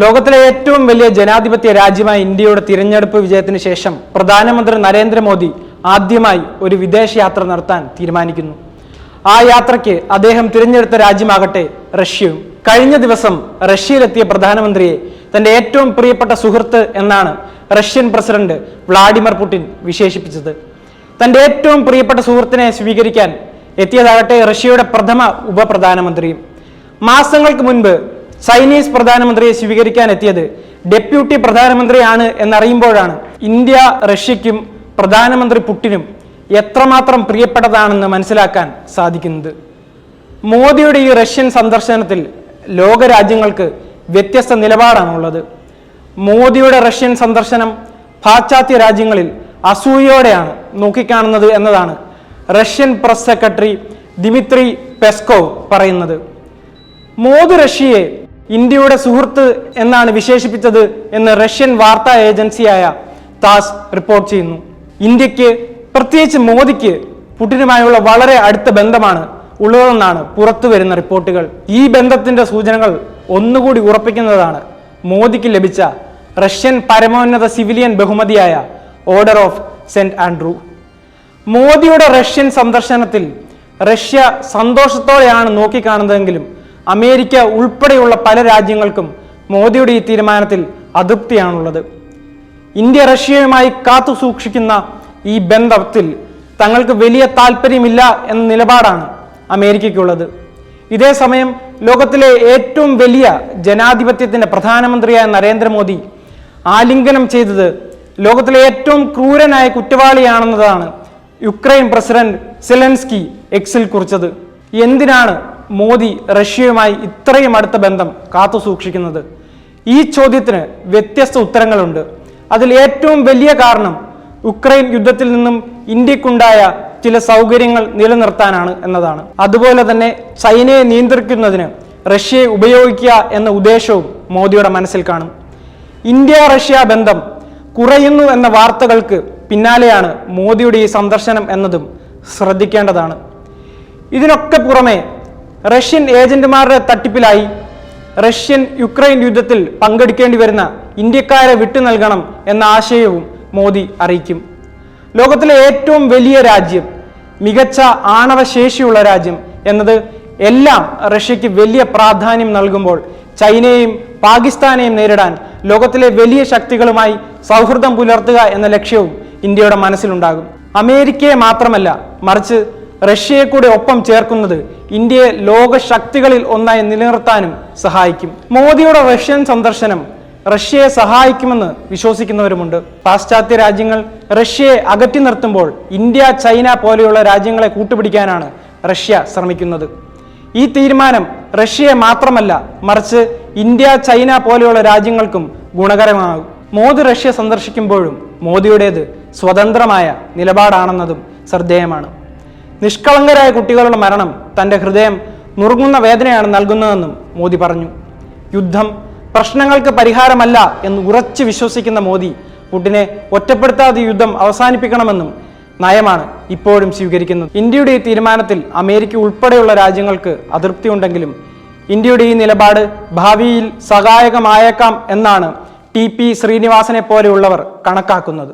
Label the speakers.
Speaker 1: ലോകത്തിലെ ഏറ്റവും വലിയ ജനാധിപത്യ രാജ്യമായ ഇന്ത്യയുടെ തിരഞ്ഞെടുപ്പ് വിജയത്തിന് ശേഷം പ്രധാനമന്ത്രി നരേന്ദ്രമോദി ആദ്യമായി ഒരു വിദേശ യാത്ര നടത്താൻ തീരുമാനിക്കുന്നു. ആ യാത്രയ്ക്ക് അദ്ദേഹം തിരഞ്ഞെടുത്ത രാജ്യമാകട്ടെ റഷ്യയും. കഴിഞ്ഞ ദിവസം റഷ്യയിലെത്തിയ പ്രധാനമന്ത്രിയെ തന്റെ ഏറ്റവും പ്രിയപ്പെട്ട സുഹൃത്ത് എന്നാണ് റഷ്യൻ പ്രസിഡന്റ് വ്ളാഡിമിർ പുടിൻ വിശേഷിപ്പിച്ചത്. തന്റെ ഏറ്റവും പ്രിയപ്പെട്ട സുഹൃത്തിനെ സ്വീകരിക്കാൻ എത്തിയതാകട്ടെ റഷ്യയുടെ പ്രഥമ ഉപപ്രധാനമന്ത്രിയും. മാസങ്ങൾക്ക് മുൻപ് ചൈനീസ് പ്രധാനമന്ത്രിയെ സ്വീകരിക്കാൻ എത്തിയത് ഡെപ്യൂട്ടി പ്രധാനമന്ത്രിയാണ് എന്നറിയുമ്പോഴാണ്. ഇന്ത്യ റഷ്യയ്ക്കും പ്രധാനമന്ത്രി പുട്ടിനും എത്രമാത്രം പ്രിയപ്പെട്ടതാണെന്ന് മനസ്സിലാക്കാൻ സാധിക്കുന്നത്. മോദിയുടെ ഈ റഷ്യൻ സന്ദർശനത്തിൽ ലോകരാജ്യങ്ങൾക്ക് വ്യത്യസ്ത നിലപാടാണുള്ളത്. മോദിയുടെ റഷ്യൻ സന്ദർശനം പാശ്ചാത്യ രാജ്യങ്ങളിൽ അസൂയോടെയാണ് നോക്കിക്കാണുന്നത് എന്നതാണ് Russian press secretary Dmitry Peskov പറയുന്നത്. മോദി റഷ്യയെ ഇന്ത്യയുടെ സുഹൃത്ത് എന്നാണ് വിശേഷിപ്പിച്ചത് എന്ന് റഷ്യൻ വാർത്താ ഏജൻസിയായ താസ് റിപ്പോർട്ട് ചെയ്യുന്നു. ഇന്ത്യയ്ക്ക് പ്രത്യേകിച്ച് മോദിക്ക് പുടിനുമായുള്ള വളരെ അടുത്ത ബന്ധമാണ് ഉള്ളതെന്നാണ് പുറത്തു വരുന്ന റിപ്പോർട്ടുകൾ. ഈ ബന്ധത്തിന്റെ സൂചനകൾ ഒന്നുകൂടി ഉറപ്പിക്കുന്നതാണ് മോദിക്ക് ലഭിച്ച റഷ്യൻ പരമോന്നത സിവിലിയൻ ബഹുമതിയായ ഓർഡർ ഓഫ് സെന്റ് ആൻഡ്രൂ. മോദിയുടെ റഷ്യൻ സന്ദർശനത്തിൽ റഷ്യ സന്തോഷത്തോടെയാണ് നോക്കിക്കാണുന്നതെങ്കിലും അമേരിക്ക ഉൾപ്പെടെയുള്ള പല രാജ്യങ്ങൾക്കും മോദിയുടെ ഈ തീരുമാനത്തിൽ അതൃപ്തിയാണുള്ളത്. ഇന്ത്യ റഷ്യയുമായി കാത്തു സൂക്ഷിക്കുന്ന ഈ ബന്ധത്തിൽ തങ്ങൾക്ക് വലിയ താല്പര്യമില്ല എന്ന നിലപാടാണ് അമേരിക്കയ്ക്കുള്ളത്. ഇതേസമയം ലോകത്തിലെ ഏറ്റവും വലിയ ജനാധിപത്യത്തിന്റെ പ്രധാനമന്ത്രിയായ നരേന്ദ്രമോദി ആലിംഗനം ചെയ്തത് ലോകത്തിലെ ഏറ്റവും ക്രൂരനായ കുറ്റവാളിയാണെന്നതാണ് യുക്രൈൻ പ്രസിഡന്റ് സെലൻസ്കി എക്സിൽ കുറിച്ചത്. എന്തിനാണ് മോദി റഷ്യയുമായി ഇത്രയും അടുത്ത ബന്ധം കാത്തു സൂക്ഷിക്കുന്നത്? ഈ ചോദ്യത്തിന് വ്യത്യസ്ത ഉത്തരങ്ങളുണ്ട്. അതിൽ ഏറ്റവും വലിയ കാരണം ഉക്രൈൻ യുദ്ധത്തിൽ നിന്നും ഇന്ത്യക്കുണ്ടായ ചില സൗകര്യങ്ങൾ നിലനിർത്താനാണ് എന്നതാണ്. അതുപോലെ തന്നെ ചൈനയെ നിയന്ത്രിക്കുന്നതിന് റഷ്യയെ ഉപയോഗിക്കുക എന്ന ഉദ്ദേശവും മോദിയുടെ മനസ്സിൽ കാണും. ഇന്ത്യ റഷ്യ ബന്ധം കുറയുന്നു എന്ന വാർത്തകൾക്ക് പിന്നാലെയാണ് മോദിയുടെ ഈ സന്ദർശനം എന്നതും ശ്രദ്ധിക്കേണ്ടതാണ്. ഇതിനൊക്കെ പുറമെ റഷ്യൻ ഏജന്റുമാരുടെ തട്ടിപ്പിലായി റഷ്യൻ യുക്രൈൻ യുദ്ധത്തിൽ പങ്കെടുക്കേണ്ടി വരുന്ന ഇന്ത്യക്കാരെ വിട്ടു നൽകണം എന്ന ആശയവും മോദി അറിയിക്കും. ലോകത്തിലെ ഏറ്റവും വലിയ രാജ്യം മികച്ച ആണവശേഷിയുള്ള രാജ്യം എന്നത് എല്ലാം റഷ്യയ്ക്ക് വലിയ പ്രാധാന്യം നൽകുമ്പോൾ ചൈനയെയും പാകിസ്ഥാനെയും നേരിടാൻ ലോകത്തിലെ വലിയ ശക്തികളുമായി സൗഹൃദം പുലർത്തുക എന്ന ലക്ഷ്യവും ഇന്ത്യയുടെ മനസ്സിലുണ്ടാകും. അമേരിക്കയെ മാത്രമല്ല മറിച്ച് റഷ്യയെ കൂടെ ഒപ്പം ചേർക്കുന്നത് ഇന്ത്യയെ ലോക ശക്തികളിൽ ഒന്നായി നിലനിർത്താനും സഹായിക്കും. മോദിയുടെ റഷ്യൻ സന്ദർശനം റഷ്യയെ സഹായിക്കുമെന്ന് വിശ്വസിക്കുന്നവരുമുണ്ട്. പാശ്ചാത്യ രാജ്യങ്ങൾ റഷ്യയെ അകറ്റി നിർത്തുമ്പോൾ ഇന്ത്യ ചൈന പോലെയുള്ള രാജ്യങ്ങളെ കൂട്ടുപിടിക്കാനാണ് റഷ്യ ശ്രമിക്കുന്നത്. ഈ തീരുമാനം റഷ്യയെ മാത്രമല്ല മറിച്ച് ഇന്ത്യ ചൈന പോലെയുള്ള രാജ്യങ്ങൾക്കും ഗുണകരമാകും. മോദി റഷ്യ സന്ദർശിക്കുമ്പോഴും മോദിയുടേത് സ്വതന്ത്രമായ നിലപാടാണെന്നതും ശ്രദ്ധേയമാണ്. നിഷ്കളങ്കരായ കുട്ടികളുടെ മരണം തന്റെ ഹൃദയം നുറുങ്ങുന്ന വേദനയാണ് നൽകുന്നതെന്നും മോദി പറഞ്ഞു. യുദ്ധം പ്രശ്നങ്ങൾക്ക് പരിഹാരമല്ല എന്ന് ഉറച്ചു വിശ്വസിക്കുന്ന മോദി പുടിനെ ഒറ്റപ്പെടുത്താതെ യുദ്ധം അവസാനിപ്പിക്കണമെന്നും നയമാണ് ഇപ്പോഴും സ്വീകരിക്കുന്നത്. ഇന്ത്യയുടെ ഈ തീരുമാനത്തിൽ അമേരിക്ക ഉൾപ്പെടെയുള്ള രാജ്യങ്ങൾക്ക് അതൃപ്തി ഉണ്ടെങ്കിലും ഇന്ത്യയുടെ ഈ നിലപാട് ഭാവിയിൽ സഹായകമായേക്കാം എന്നാണ് ടി പി ശ്രീനിവാസനെ പോലെയുള്ളവർ കണക്കാക്കുന്നത്.